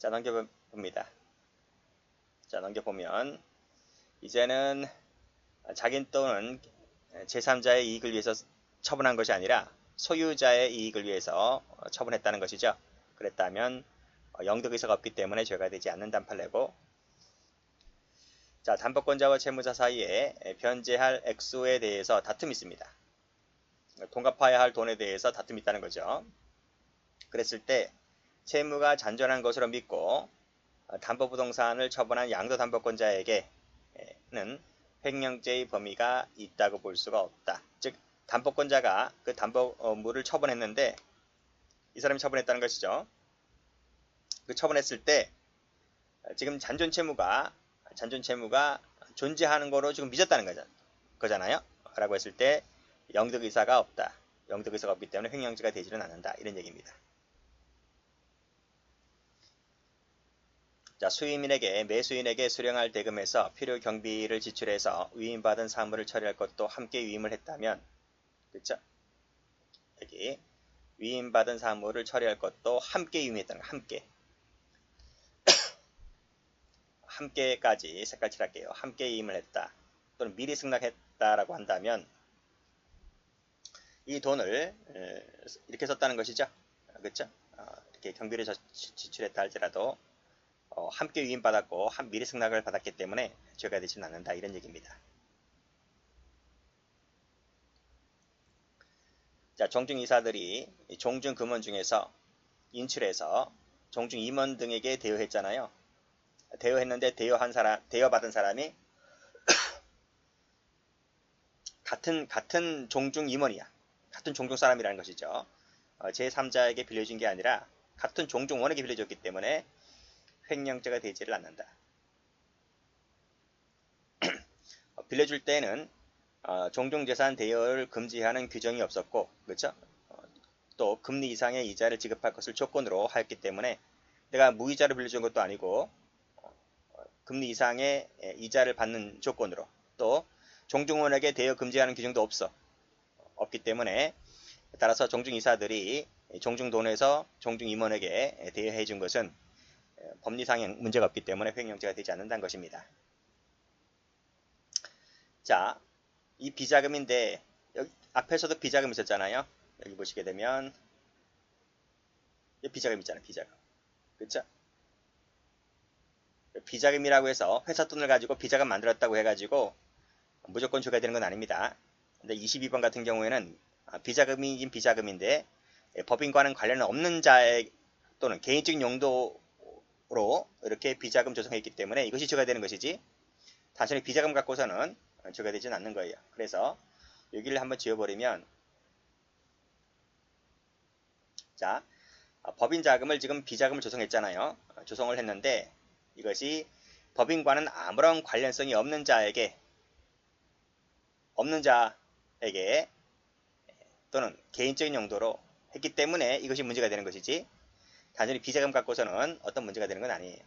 자, 넘겨봅니다. 자, 넘겨보면, 이제는 자기 돈은 제3자의 이익을 위해서 처분한 것이 아니라 소유자의 이익을 위해서 처분했다는 것이죠. 그랬다면 영득 의사가 없기 때문에 죄가 되지 않는다는 판례고 자, 담보권자와 채무자 사이에 변제할 액수에 대해서 다툼이 있습니다. 동갑해야 할 돈에 대해서 다툼이 있다는 거죠. 그랬을 때 채무가 잔존한 것으로 믿고 담보부동산을 처분한 양도담보권자에게는 횡령죄의 범위가 있다고 볼 수가 없다. 즉 담보권자가 그 담보물을 처분했는데 이 사람이 처분했다는 것이죠. 그 처분했을 때 지금 잔존 채무가 잔존 채무가 존재하는 거로 지금 믿었다는 거잖아요. 라고 했을 때 영득 의사가 없다. 영득 의사가 없기 때문에 횡령죄가 되지는 않는다. 이런 얘기입니다. 자, 수임인에게 매수인에게 수령할 대금에서 필요 경비를 지출해서 위임받은 사물을 처리할 것도 함께 위임을 했다면 그렇죠? 여기 위임받은 사물을 처리할 것도 함께 위임했다는 거 함께 함께까지 색깔 칠할게요. 함께 위임을 했다. 또는 미리 승낙했다라고 한다면 이 돈을 이렇게 썼다는 것이죠. 그렇죠? 이렇게 경비를 지출했다 할지라도 어, 함께 위임받았고 한 미리 승낙을 받았기 때문에 죄가 되지는 않는다 이런 얘기입니다. 자, 종중 이사들이 종중 금원 중에서 인출해서 종중 임원 등에게 대여했잖아요. 대여했는데 대여한 사람, 대여받은 사람이 같은 같은 종중 임원이야. 같은 종종 사람이라는 것이죠. 어, 제3자에게 빌려준 게 아니라 같은 종종원에게 빌려줬기 때문에 횡령죄가 되지를 않는다. 어, 빌려줄 때는 어, 종종 재산 대여를 금지하는 규정이 없었고 그렇죠? 어, 또 금리 이상의 이자를 지급할 것을 조건으로 하였기 때문에 내가 무이자를 빌려준 것도 아니고 어, 금리 이상의 이자를 받는 조건으로 또 종중원에게 대여 금지하는 규정도 없어 없기 때문에 따라서 종중 이사들이 종중 돈에서 종중 임원에게 대여해 준 것은 법리상의 문제가 없기 때문에 횡령죄가 되지 않는다는 것입니다. 자, 이 비자금인데 여기 앞에서도 비자금 있었잖아요. 여기 보시게 되면 비자금 있잖아요. 비자금. 그렇죠? 비자금이라고 해서 회사 돈을 가지고 비자금 만들었다고 해가지고 무조건 줘야 되는 건 아닙니다. 근데 22번 같은 경우에는 아, 비자금이긴 비자금인데 예, 법인과는 관련 없는 자의 또는 개인적인 용도 로 이렇게 비자금 조성했기 때문에 이것이 줘야 되는 것이지 단순히 비자금 갖고서는 줘야 되지는 않는 거예요. 그래서 여기를 한번 지워버리면 자 아, 법인 자금을 지금 비자금을 조성했잖아요. 아, 조성을 했는데 이것이 법인과는 아무런 관련성이 없는 자에게 없는 자에게 또는 개인적인 용도로 했기 때문에 이것이 문제가 되는 것이지 단순히 비자금 갖고서는 어떤 문제가 되는 건 아니에요.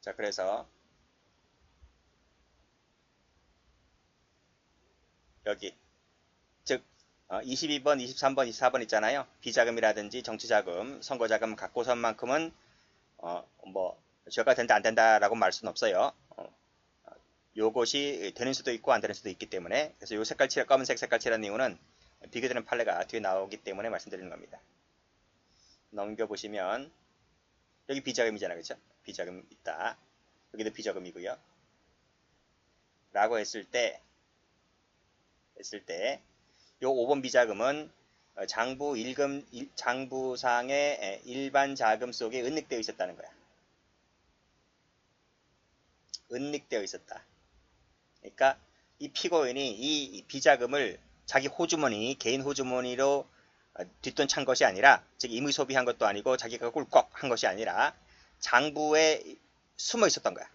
자, 그래서 여기 즉 22번, 23번, 24번 있잖아요. 비자금이라든지 정치자금, 선거자금 갖고선만큼은 어, 뭐 죄가 된다 안 된다라고 말 수는 없어요. 어, 요것이 되는 수도 있고 안 되는 수도 있기 때문에 그래서 요 색깔 칠 검은색 색깔 칠한 이유는 비교되는 판례가 뒤에 나오기 때문에 말씀드리는 겁니다. 넘겨보시면 여기 비자금이잖아요. 그렇죠? 비자금 있다. 여기도 비자금이고요. 라고 했을 때 했을 때 요 5번 비자금은 어, 장부 일금 장부상의 일반 자금 속에 은닉되어 있었다는 거야. 은닉되어 있었다. 그러니까 이 피고인이 이 비자금을 자기 호주머니, 개인 호주머니로 어, 뒷돈 찬 것이 아니라 즉 임의 소비한 것도 아니고 자기가 꿀꺽 한 것이 아니라 장부에 숨어 있었던 거야.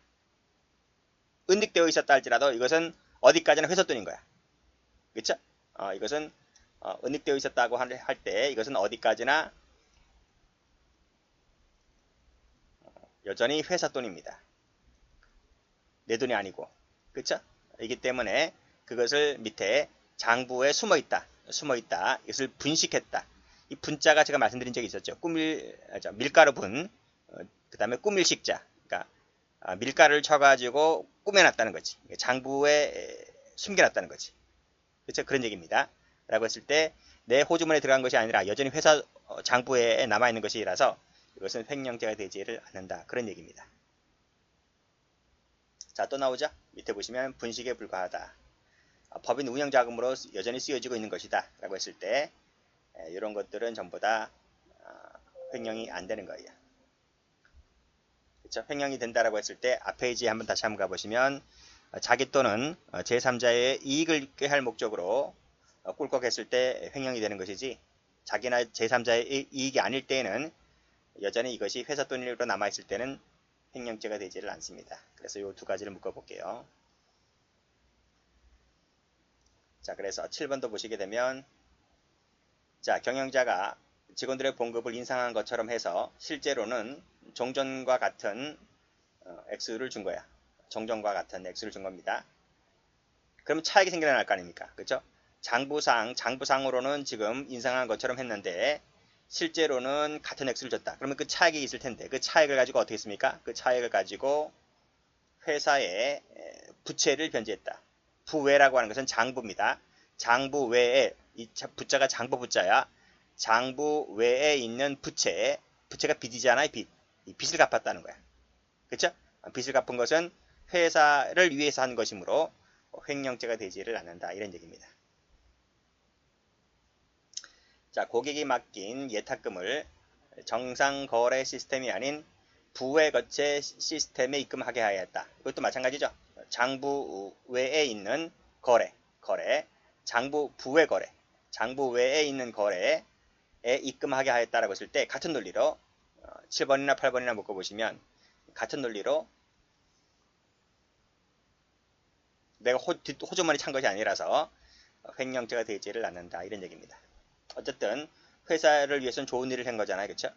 은닉되어 있었다 할지라도 이것은 어디까지나 회사돈인 거야. 그쵸? 어, 이것은 어, 은닉되어 있었다고 할 때 이것은 어디까지나 어, 여전히 회사 돈입니다. 내 돈이 아니고. 그쵸? 이기 때문에 그것을 밑에 장부에 숨어 있다. 숨어 있다. 이것을 분식했다. 이 분자가 제가 말씀드린 적이 있었죠. 꾸밀, 아, 저, 밀가루 분, 어, 그 다음에 꾸밀 식자. 그러니까 아, 밀가루를 쳐가지고 꾸며놨다는 거지. 장부에 에, 숨겨놨다는 거지. 그렇죠? 그런 얘기입니다. 라고 했을 때 내 호주머니에 들어간 것이 아니라 여전히 회사 어, 장부에 남아있는 것이라서 이것은 횡령죄가 되지를 않는다. 그런 얘기입니다. 자, 또 나오죠? 밑에 보시면 분식에 불과하다. 어, 법인 운영자금으로 여전히 쓰여지고 있는 것이다. 라고 했을 때 이런 것들은 전부 다 어, 횡령이 안 되는 거예요. 그렇죠? 횡령이 된다라고 했을 때 앞 페이지에 한번 다시 한번 가보시면 어, 자기 또는 제3자의 이익을 꾀할 목적으로 꿀꺽했을 때 횡령이 되는 것이지 자기나 제3자의 이익이 아닐 때에는 여전히 이것이 회사 돈으로 남아있을 때는 횡령죄가 되지를 않습니다. 그래서 이 두 가지를 묶어볼게요. 자, 그래서 7번도 보시게 되면 자, 경영자가 직원들의 봉급을 인상한 것처럼 해서 실제로는 종전과 같은 어, 액수를 준 거야. 종전과 같은 액수를 준 겁니다. 그러면 차익이 생겨날 거 아닙니까? 그렇죠? 장부상, 장부상으로는 지금 인상한 것처럼 했는데 실제로는 같은 액수를 줬다. 그러면 그 차익이 있을 텐데 그 차익을 가지고 어떻게 했습니까? 그 차익을 가지고 회사에 부채를 변제했다. 부외라고 하는 것은 장부입니다. 장부 외에 이 부자가 장부 부자야. 장부 외에 있는 부채, 부채가 빚이잖아요. 빚. 이 빚을 갚았다는 거야. 그렇죠? 빚을 갚은 것은 회사를 위해서 한 것이므로 횡령죄가 되지를 않는다. 이런 얘기입니다. 자, 고객이 맡긴 예탁금을 정상 거래 시스템이 아닌 부외 거체 시스템에 입금하게 하였다. 이것도 마찬가지죠. 장부 외에 있는 거래, 거래, 장부 부외 거래, 장부 외에 있는 거래에 입금하게 하였다라고 했을 때 같은 논리로 7번이나 어, 8번이나 묶어보시면 같은 논리로 내가 호, 호주머니 찬 것이 아니라서 횡령죄가 되지를 않는다 이런 얘기입니다. 어쨌든 회사를 위해서는 좋은 일을 한 거잖아요. 그렇죠?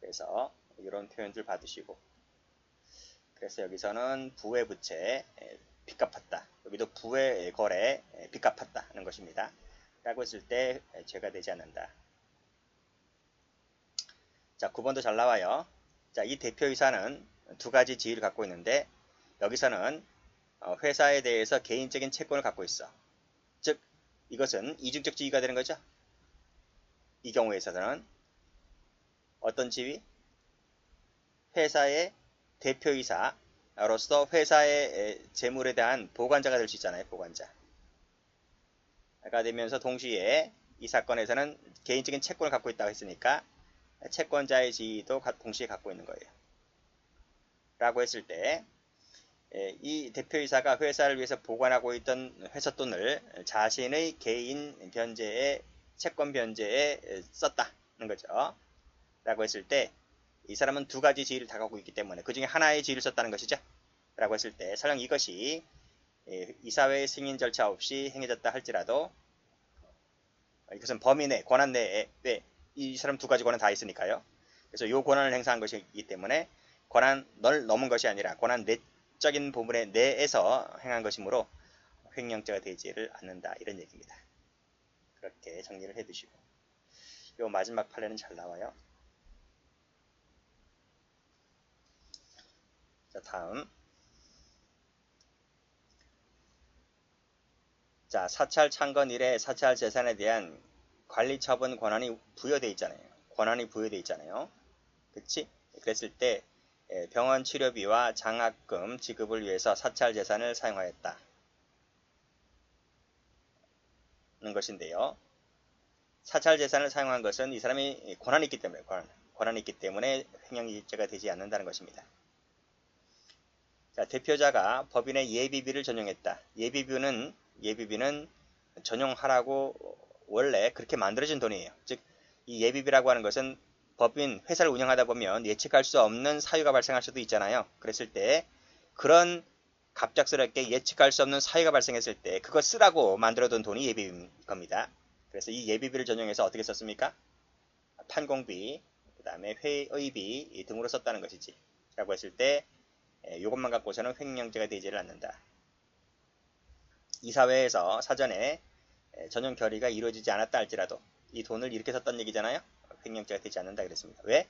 그래서 이런 표현들 받으시고 그래서 여기서는 부의 부채 빚 갚았다. 여기도 부의 거래 빚 갚았다 하는 것입니다. 라고 했을 때 죄가 되지 않는다. 자, 9번도 잘 나와요. 자, 이 대표이사는 두 가지 지위를 갖고 있는데 여기서는 어, 회사에 대해서 개인적인 채권을 갖고 있어. 즉 이것은 이중적 지위가 되는 거죠. 이 경우에 있어서는 어떤 지위? 회사의 대표이사로서 회사의 재물에 대한 보관자가 될 수 있잖아요. 보관자. 가 되면서 동시에 이 사건에서는 개인적인 채권을 갖고 있다고 했으니까 채권자의 지위도 동시에 갖고 있는 거예요. 라고 했을 때 이 대표이사가 회사를 위해서 보관하고 있던 회사 돈을 자신의 개인 변제에 채권 변제에 썼다는 거죠. 라고 했을 때 이 사람은 두 가지 지위를 다 갖고 있기 때문에 그 중에 하나의 지위를 썼다는 것이죠. 라고 했을 때 설령 이것이 이사회의 승인 절차 없이 행해졌다 할지라도 이것은 내, 권한 내에 이 사람 두 가지 권한 다 있으니까요. 그래서 이 권한을 행사한 것이기 때문에 권한을 넘은 것이 아니라 권한 내 적인 부분의 내에서 행한 것이므로 횡령죄가 되지를 않는다 이런 얘기입니다. 그렇게 정리를 해두시고 이 마지막 판례는 잘 나와요. 자 다음 자 사찰 창건 이래 사찰 재산에 대한 관리 처분 권한이 부여되어 있잖아요. 권한이 부여되어 있잖아요. 그치? 그랬을 때 병원 치료비와 장학금 지급을 위해서 사찰 재산을 사용하였다. 는 것인데요. 사찰 재산을 사용한 것은 이 사람이 권한이 있기 때문에 권한, 권한이 있기 때문에 횡령죄가 되지 않는다는 것입니다. 자, 대표자가 법인의 예비비를 전용했다. 예비비는 예비비는 전용하라고 원래 그렇게 만들어진 돈이에요. 즉, 이 예비비라고 하는 것은 법인 회사를 운영하다 보면 예측할 수 없는 사유가 발생할 수도 있잖아요. 그랬을 때 그런 갑작스럽게 예측할 수 없는 사유가 발생했을 때 그거 쓰라고 만들어둔 돈이 예비비인 겁니다. 그래서 이 예비비를 전용해서 어떻게 썼습니까? 판공비, 그 다음에 회의비 등으로 썼다는 것이지. 라고 했을 때 예, 이것만 갖고서는 횡령죄가 되지를 않는다. 이사회에서 사전에 예, 전용 결의가 이루어지지 않았다 할지라도 이 돈을 이렇게 썼던 얘기잖아요. 횡령죄가 되지 않는다 그랬습니다. 왜?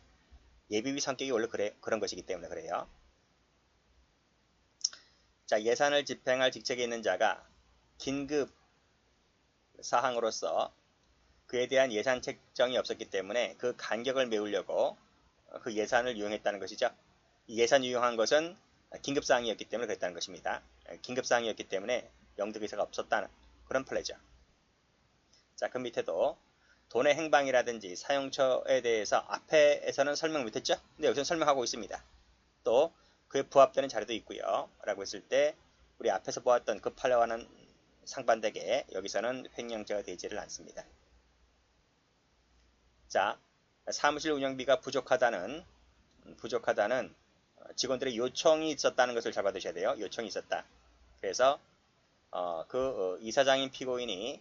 예비비 성격이 원래 그래, 그런 것이기 때문에 그래요. 자, 예산을 집행할 직책에 있는 자가 긴급 사항으로서 그에 대한 예산 책정이 없었기 때문에 그 간격을 메우려고 그 예산을 이용했다는 것이죠. 이 예산 이용한 것은 긴급사항이었기 때문에 그랬다는 것입니다. 긴급사항이었기 때문에 영득의사가 없었다는 그런 플레죠. 자, 그 밑에도 돈의 행방이라든지 사용처에 대해서 앞에서는 설명 못했죠? 근데 여기서는 설명하고 있습니다. 또 그에 부합되는 자료도 있고요. 라고 했을 때 우리 앞에서 보았던 급하려하는 상반되게 여기서는 횡령죄가 되지를 않습니다. 자, 사무실 운영비가 부족하다는 부족하다는 직원들의 요청이 있었다는 것을 잡아두셔야 돼요. 요청이 있었다. 그래서 어, 그 어, 이사장인 피고인이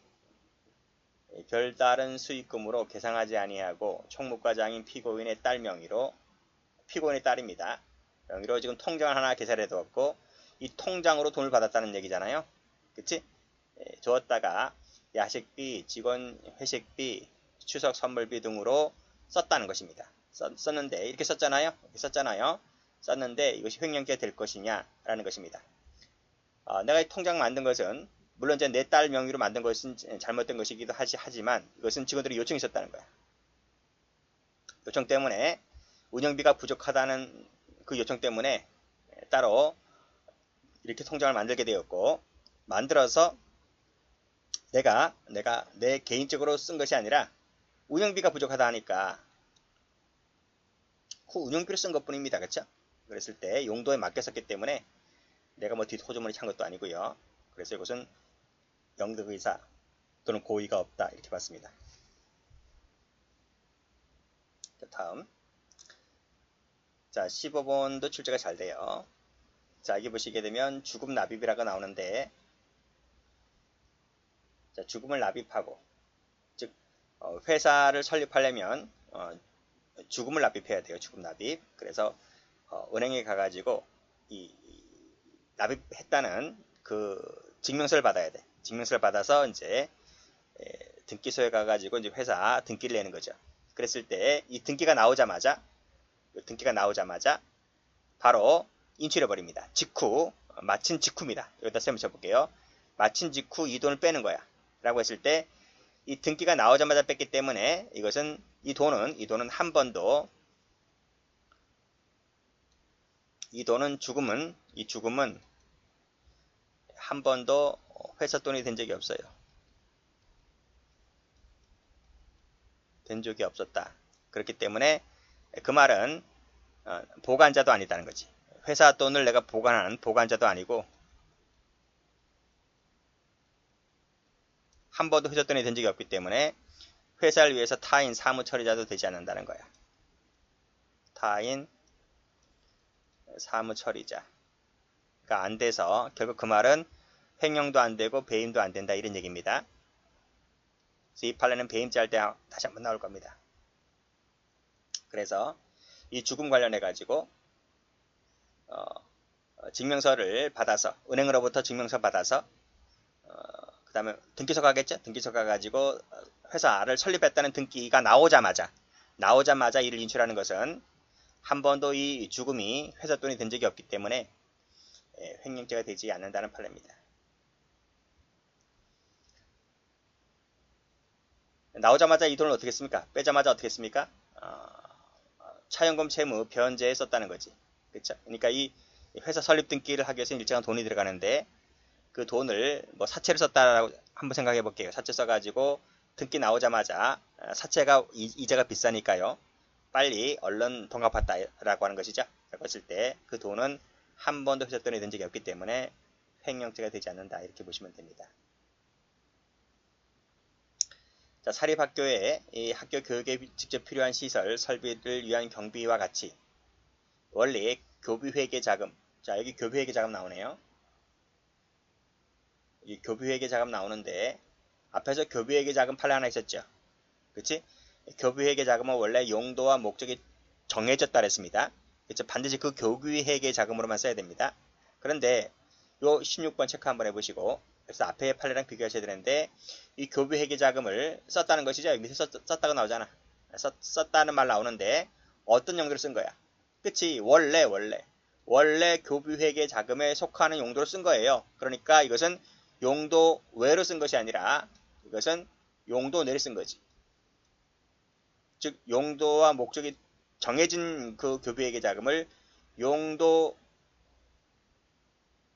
별다른 수익금으로 계상하지 아니하고 총무과장인 피고인의 딸 명의로 피고인의 딸입니다. 명의로 지금 통장을 하나 개설해 두었고 이 통장으로 돈을 받았다는 얘기잖아요. 그치? 예, 주었다가 야식비, 직원 회식비, 추석 선물비 등으로 썼다는 것입니다. 썼, 썼는데 이렇게 썼잖아요. 이렇게 썼잖아요. 썼는데 이것이 횡령죄 될 것이냐라는 것입니다. 어, 내가 이 통장 만든 것은 물론 이제 내 딸 명의로 만든 것은 잘못된 것이기도 하지, 하지만 이것은 직원들이 요청이 있었다는 거야. 요청 때문에 운영비가 부족하다는 그 요청 때문에 따로 이렇게 통장을 만들게 되었고 만들어서 내가 내가 내 개인적으로 쓴 것이 아니라 운영비가 부족하다 하니까 그 운영비를 쓴 것뿐입니다. 그렇죠? 그랬을 때 용도에 맡겼었기 때문에 내가 뭐 뒷호주머니 찬 것도 아니고요. 그래서 이것은 영득의사 또는 고의가 없다 이렇게 봤습니다. 자, 다음 자 15번도 출제가 잘 돼요. 자 여기 보시게 되면 죽음 납입이라고 나오는데 자, 죽음을 납입하고 즉 어, 회사를 설립하려면 어, 죽음을 납입해야 돼요. 죽음 납입. 그래서 어, 은행에 가가지고 이, 이 납입했다는 그 증명서를 받아야 돼. 증명서를 받아서 이제 에, 등기소에 가가지고 이제 회사 등기를 내는 거죠. 그랬을 때 이 등기가 나오자마자 등기가 나오자마자 바로 인출해 버립니다. 직후 마친 직후입니다. 여기다 셈을 쳐볼게요. 마친 직후 이 돈을 빼는 거야. 라고 했을 때 이 등기가 나오자마자 뺐기 때문에 이것은 이 돈은 이 돈은 한 번도 이 돈은 죽음은 이 죽음은 한 번도 회사 돈이 된 적이 없어요. 된 적이 없었다. 그렇기 때문에 그 말은 어, 보관자도 아니다는 거지. 회사 돈을 내가 보관하는 보관자도 아니고 한 번도 회사 돈이 된 적이 없기 때문에 회사를 위해서 타인 사무 처리자도 되지 않는다는 거야. 타인 사무 처리자가 안 돼서 결국 그 말은 횡령도 안 되고 배임도 안 된다 이런 얘기입니다. 그래서 이 판례는 배임죄 할 때 다시 한번 나올 겁니다. 그래서 이 죽음 관련해 가지고 어, 증명서를 받아서 은행으로부터 증명서 받아서 어, 그 다음에 등기소 가겠죠? 등기소 가가지고 회사를 설립했다는 등기가 나오자마자 나오자마자 이를 인출하는 것은 한 번도 이 죽음이 회사 돈이 된 적이 없기 때문에 예, 횡령죄가 되지 않는다는 판례입니다. 나오자마자 이 돈을 어떻게 했습니까? 빼자마자 어떻게 했습니까? 어, 차연금 채무 변제에 썼다는 거지. 그렇죠? 그러니까 이 회사 설립 등기를 하기 위해서 일정한 돈이 들어가는데 그 돈을 뭐 사채를 썼다라고 한번 생각해 볼게요. 사채 써가지고 등기 나오자마자 사채가 이자가 비싸니까요. 빨리 얼른 돈 갚았다라고 하는 것이죠. 라고 했을 때 그 돈은 한 번도 회사 돈이 된 적이 없기 때문에 횡령죄가 되지 않는다. 이렇게 보시면 됩니다. 자, 사립학교에 이 학교 교육에 직접 필요한 시설, 설비를 위한 경비와 같이 원래 교비회계 자금, 자 여기 교비회계 자금 나오네요. 이 교비회계 자금 나오는데 앞에서 교비회계 자금 판례 하나 있었죠. 그치? 교비회계 자금은 원래 용도와 목적이 정해졌다 그랬습니다. 그렇죠? 반드시 그 교규 회계 자금으로만 써야 됩니다. 그런데 요 16번 체크 한번 해보시고 그래서 앞에 판례랑 비교하셔야 되는데 이 교부 회계 자금을 썼다는 것이죠. 여기 밑에 썼, 썼다고 나오잖아. 썼, 썼다는 말 나오는데 어떤 용도로 쓴 거야? 그치 원래 원래 원래 교부 회계 자금에 속하는 용도로 쓴 거예요. 그러니까 이것은 용도 외로 쓴 것이 아니라 이것은 용도 내로 쓴 거지. 즉 용도와 목적이 정해진 그 교부 회계 자금을 용도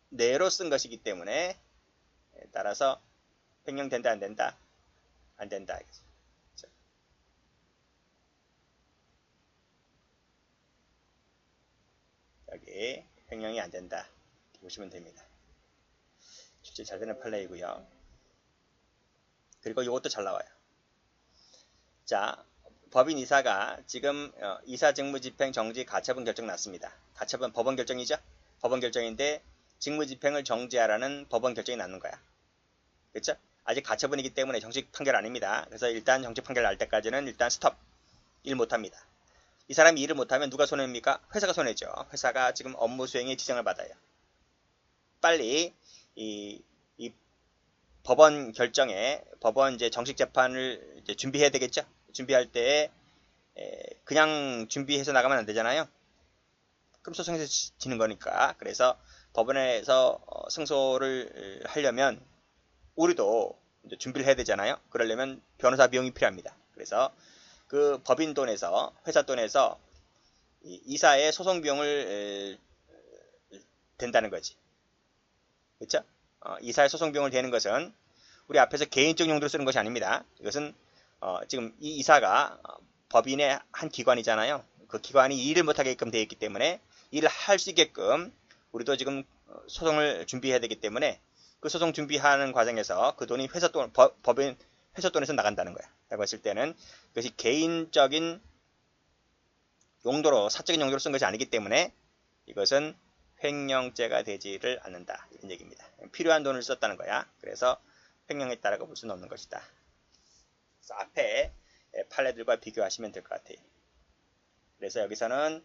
내로 쓴 것이기 때문에 따라서 횡령된다 안 된다? 안 된다 여기 횡령이 안 된다. 보시면 됩니다. 실제 잘 되는 판례이고요. 그리고 이것도 잘 나와요. 자 법인 이사가 지금 어, 이사 직무 집행 정지 가처분 결정 났습니다. 가처분 법원 결정이죠? 법원 결정인데 직무 집행을 정지하라는 법원 결정이 났는 거야 그렇죠? 아직 가처분이기 때문에 정식 판결 아닙니다. 그래서 일단 정식 판결 날 때까지는 일단 스톱. 일 못합니다. 이 사람이 일을 못하면 누가 손해입니까? 회사가 손해죠. 회사가 지금 업무 수행에 지장을 받아요. 빨리 이, 이 법원 결정에 법원 이제 정식 재판을 이제 준비해야 되겠죠. 준비할 때 그냥 준비해서 나가면 안 되잖아요. 그럼 소송에서 지는 거니까. 그래서 법원에서 어, 승소를 하려면 우리도 준비를 해야 되잖아요. 그러려면 변호사 비용이 필요합니다. 그래서 그 법인 돈에서 회사 돈에서 이사의 소송 비용을 된다는 거지. 그렇죠? 어, 이사의 소송 비용을 대는 것은 우리 앞에서 개인적 용도로 쓰는 것이 아닙니다. 이것은 어, 지금 이 이사가 법인의 한 기관이잖아요. 그 기관이 일을 못하게끔 되어 있기 때문에 일을 할 수 있게끔 우리도 지금 소송을 준비해야 되기 때문에 그 소송 준비하는 과정에서 그 돈이 회사 돈, 법, 법인 회사 돈에서 나간다는 거야. 라고 했을 때는 그것이 개인적인 용도로, 사적인 용도로 쓴 것이 아니기 때문에 이것은 횡령죄가 되지를 않는다. 이런 얘기입니다. 필요한 돈을 썼다는 거야. 그래서 횡령했다라고 볼 수는 없는 것이다. 앞에 판례들과 비교하시면 될 것 같아요. 그래서 여기서는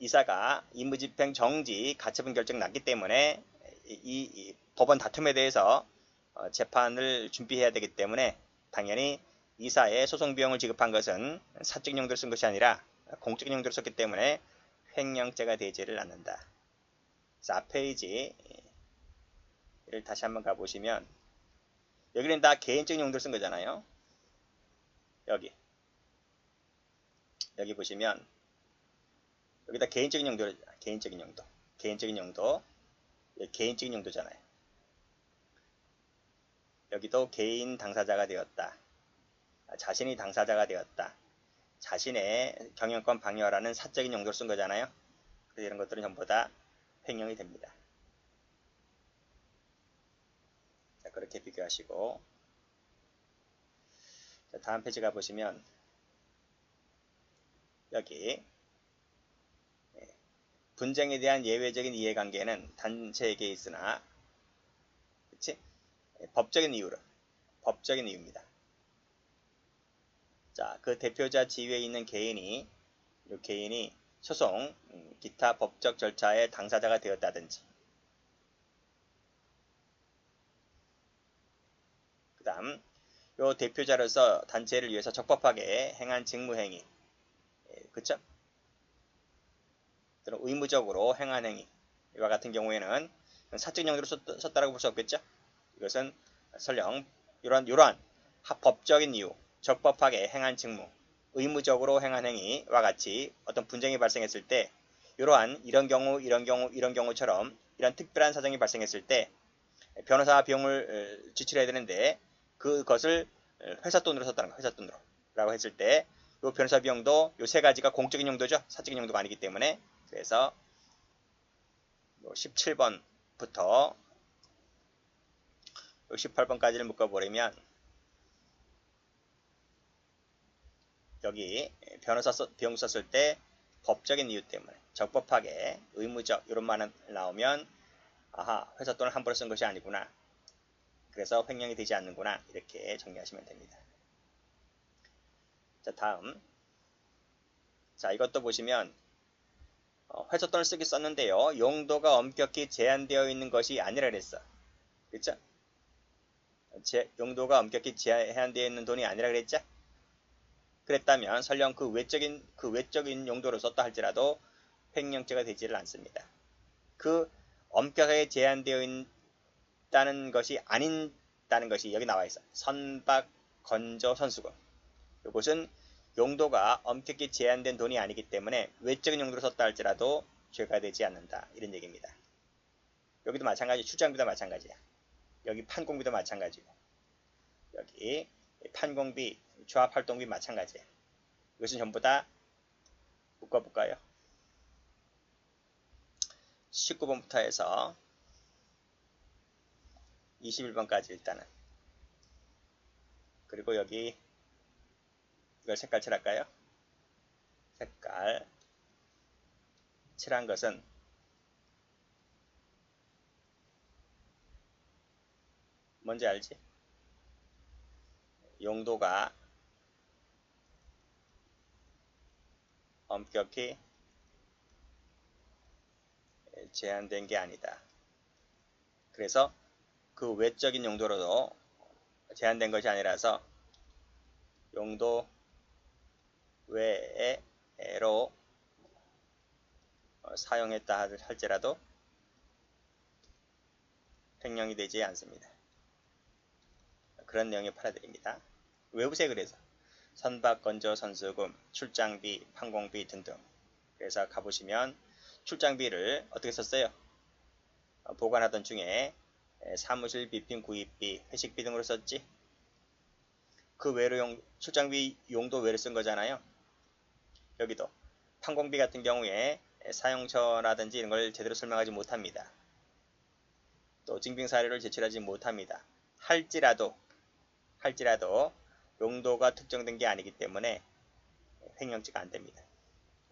이사가 임무집행 정지 가처분 결정 났기 때문에 이, 이 법원 다툼에 대해서 어, 재판을 준비해야 되기 때문에 당연히 이사의 소송 비용을 지급한 것은 사적 용도로 쓴 것이 아니라 공적 용도로 썼기 때문에 횡령죄가 되지를 않는다. 4페이지를 다시 한번 가보시면 여기는 다 개인적 용도로 쓴 거잖아요. 여기 여기 보시면 여기다 개인적인 용도 개인적인 용도 개인적인 용도 개인적인 용도잖아요. 여기도 개인 당사자가 되었다. 자신이 당사자가 되었다. 자신의 경영권 방해라는 사적인 용도를 쓴 거잖아요. 그래서 이런 것들은 전부 다 횡령이 됩니다. 자, 그렇게 비교하시고 자, 다음 페이지 가보시면 여기 예, 분쟁에 대한 예외적인 이해관계는 단체에게 있으나 법적인 이유로 법적인 이유입니다. 자, 그 대표자 지위에 있는 개인이 이 개인이 소송, 음, 기타 법적 절차의 당사자가 되었다든지 그 다음 요 대표자로서 단체를 위해서 적법하게 행한 직무행위 예, 그쵸? 의무적으로 행한 행위 이와 같은 경우에는 사적 용도로 썼다라고 볼 수 없겠죠? 이것은 설령 이러한 이러한 합법적인 이유, 적법하게 행한 직무, 의무적으로 행한 행위와 같이 어떤 분쟁이 발생했을 때 이러한 이런 경우, 이런 경우, 이런 경우처럼 이런 특별한 사정이 발생했을 때 변호사 비용을 어, 지출해야 되는데 그것을 회사 돈으로 썼다는 거, 회사 돈으로. 라고 했을 때 이 변호사 비용도 이 세 가지가 공적인 용도죠. 사적인 용도가 아니기 때문에. 그래서 17번부터 68번까지를 묶어버리면 여기 변호사 비용 썼을 때 법적인 이유 때문에 적법하게 의무적 이런 말은 나오면 아하 회사 돈을 함부로 쓴 것이 아니구나 그래서 횡령이 되지 않는구나 이렇게 정리하시면 됩니다 자 다음 자 이것도 보시면 어, 회초돈을 쓰기 썼는데요. 용도가 엄격히 제한되어 있는 것이 아니라 그랬어. 그쵸? 제, 용도가 엄격히 제한되어 있는 돈이 아니라 그랬죠? 그랬다면 설령 그 외적인 그 외적인 용도로 썼다 할지라도 횡령죄가 되지를 않습니다. 그 엄격하게 제한되어 있다는 것이 아닌다는 것이 여기 나와 있어. 선박, 건조, 선수금. 이것은 용도가 엄격히 제한된 돈이 아니기 때문에 외적인 용도로 썼다 할지라도 죄가 되지 않는다. 이런 얘기입니다. 여기도 마찬가지, 출장비도 마찬가지야. 여기 판공비도 마찬가지고. 여기 판공비, 조합활동비 마찬가지야. 이것은 전부 다 묶어볼까요? 19번부터 해서 21번까지 일단은 그리고 여기 이걸 색깔 칠할까요? 색깔 칠한 것은 뭔지 알지? 용도가 엄격히 제한된 게 아니다. 그래서 그 외적인 용도로도 제한된 것이 아니라서 용도 외에로 사용했다 할지라도 횡령이 되지 않습니다. 그런 내용이 팔아드립니다. 외부세 그래서 선박, 건조, 선수금, 출장비, 판공비 등등 그래서 가보시면 출장비를 어떻게 썼어요? 어, 보관하던 중에 사무실 비핀 구입비, 회식비 등으로 썼지. 그 외로 용, 출장비 용도 외로 쓴 거잖아요. 여기도 판공비 같은 경우에 사용처라든지 이런 걸 제대로 설명하지 못합니다. 또 증빙 사례를 제출하지 못합니다. 할지라도 할지라도 용도가 특정된 게 아니기 때문에 횡령죄가 안 됩니다.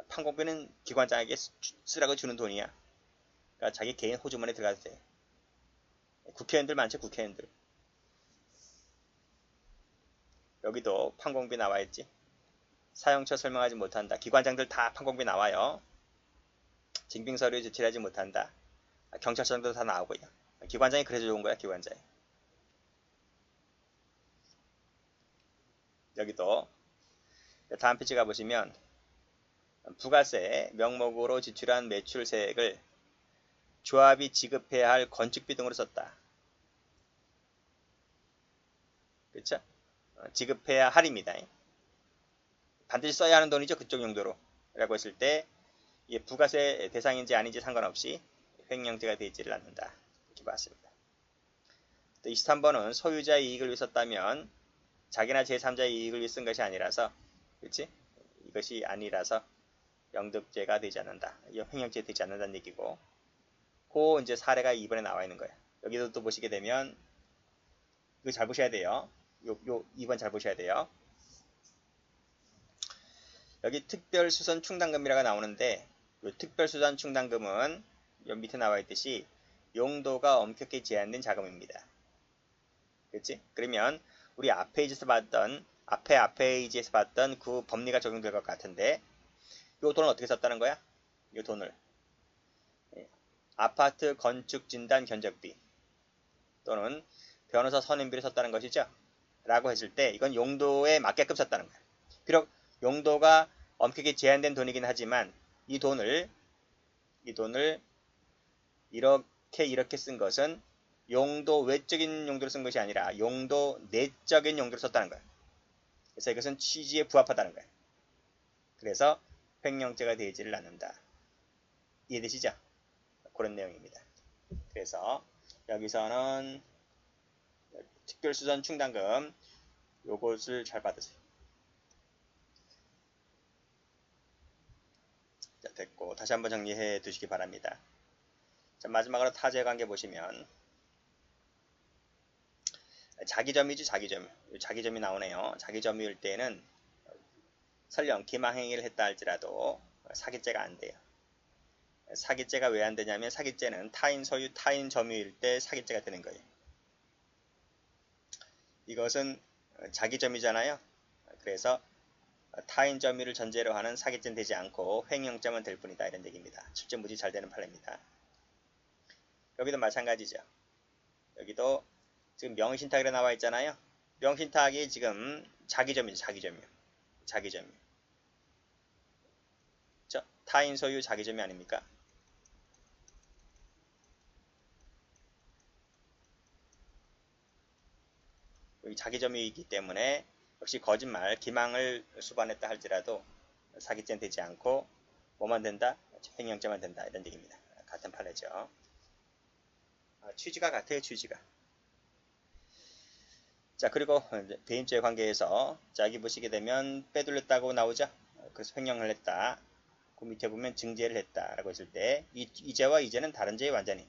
판공비는 기관장에게 쓰라고 주는 돈이야. 그러니까 자기 개인 호주머니에 들어가도 돼. 국회의원들 많죠, 국회의원들. 여기도 판공비 나와 있지. 사용처 설명하지 못한다. 기관장들 다 판공비 나와요. 증빙서류 제출하지 못한다. 경찰서도 다 나오고요. 기관장이 그래서 좋은 거야, 기관장이. 여기도 다음 페이지 가보시면 부가세 명목으로 지출한 매출세액을 조합이 지급해야 할 건축비 등으로 썼다. 그렇죠? 지급해야 할입니다. 반드시 써야 하는 돈이죠. 그쪽 용도로. 라고 했을 때 부가세 대상인지 아닌지 상관없이 횡령죄가 되지를 않는다. 이렇게 봤습니다. 또 23번은 소유자의 이익을 위해 썼다면 자기나 제3자의 이익을 위해 쓴 것이 아니라서 그렇지? 이것이 아니라서 영득죄가 되지 않는다. 횡령죄 되지 않는다는 얘기고 그 이제 사례가 이번에 나와 있는 거예요. 여기도 또 보시게 되면 이거 잘 보셔야 돼요. 요, 요 2번 잘 보셔야 돼요. 여기 특별수선 충당금이라고 나오는데 이 특별수선 충당금은 여 밑에 나와 있듯이 용도가 엄격히 제한된 자금입니다. 그렇지? 그러면 우리 앞 페이지에서 봤던 앞에 앞 페이지에서 봤던 그 법리가 적용될 것 같은데 이 돈을 어떻게 썼다는 거야? 이 돈을 예. 아파트 건축 진단 견적비 또는 변호사 선임비를 썼다는 것이죠. 라고 했을 때 이건 용도에 맞게끔 썼다는 거야. 비록 용도가 엄격히 제한된 돈이긴 하지만 이 돈을 이 돈을 이렇게 이렇게 쓴 것은 용도 외적인 용도로 쓴 것이 아니라 용도 내적인 용도로 썼다는 거야. 그래서 이것은 취지에 부합하다는 거야. 그래서 횡령죄가 되지를 않는다. 이해되시죠? 그런 내용입니다. 그래서 여기서는 특별수선 충당금 요것을 잘 받으세요. 자, 됐고 다시 한번 정리해 두시기 바랍니다. 자, 마지막으로 타제 관계 보시면 자기점이지 자기점. 자기점이 나오네요. 자기점일 때는 설령 기망행위를 했다 할지라도 사기죄가 안 돼요. 사기죄가 왜 안 되냐면 사기죄는 타인 소유 타인 점유일 때 사기죄가 되는 거예요. 이것은 자기점이잖아요. 그래서 타인 점유를 전제로 하는 사기죄는 되지 않고 횡령죄만 될 뿐이다 이런 얘기입니다. 출제 무지 잘 되는 판례입니다. 여기도 마찬가지죠. 여기도 지금 명신탁이라 나와 있잖아요. 명신탁이 지금 자기점이죠. 자기점유. 저 타인 소유 자기점유 아닙니까? 여기 자기점유이기 때문에 역시 거짓말, 기망을 수반했다 할지라도 사기죄는 되지 않고 뭐만 된다? 횡령죄만 된다 이런 얘기입니다. 같은 판례죠. 아, 취지가 같아요. 취지가. 자 그리고 대인죄 관계에서 자 여기 보시게 되면 빼돌렸다고 나오죠. 그래서 횡령을 했다. 그 밑에 보면 증제를 했다라고 했을 때 이, 이죄와 이죄는 다른 죄에 완전히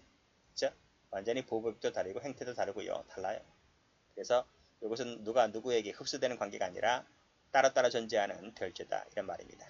그죠? 완전히 보호법도 다르고 행태도 다르고요. 달라요. 그래서 이것은 누가 누구에게 흡수되는 관계가 아니라 따로따로 존재하는 별죄다 이런 말입니다.